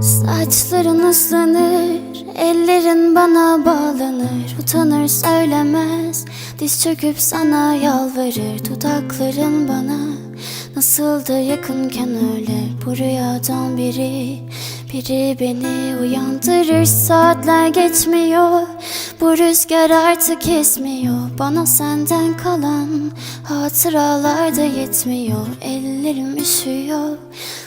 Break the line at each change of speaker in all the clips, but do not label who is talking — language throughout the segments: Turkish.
Saçların ıslanır, ellerin bana bağlanır. Utanır söylemez, diz çöküp sana yalvarır. Dudakların bana nasıl da yakınken öyle. Bu rüyadan biri, biri beni uyandırır. Saatler geçmiyor, bu rüzgar artık esmiyor. Bana senden kalan hatıralar da yetmiyor. Ellerim üşüyor,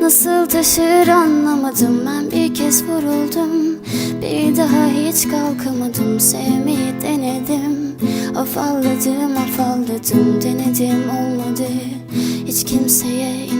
nasıl taşır anlamadım. Ben bir kez vuruldum, bir daha hiç kalkamadım. Sevmeyi denedim, afalladım afalladım. Denedim olmadı, hiç kimseye inanmadım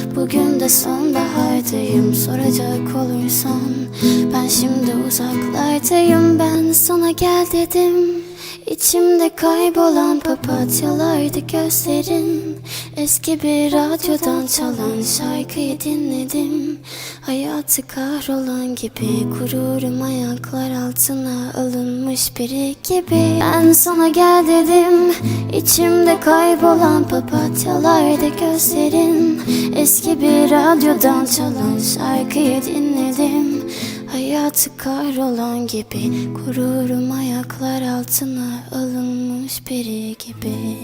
Bugün de sonbahardayım Soracak olursan. Ben şimdi uzaklardayım Ben sana gel dedim İçimde kaybolan papatyalardı gözlerin. Eski bir radyodan çalan şarkıyı dinledim. Hayatı kahrolan gibi Gururum ayaklar altına alınmış biri gibi. Ben sana gel dedim. İçimde kaybolan papatyalardı gözlerin. Eski bir radyodan çalan şarkıyı dinledim Hayatı kahrolan gibi Gururum ayaklar altına alınmış biri gibi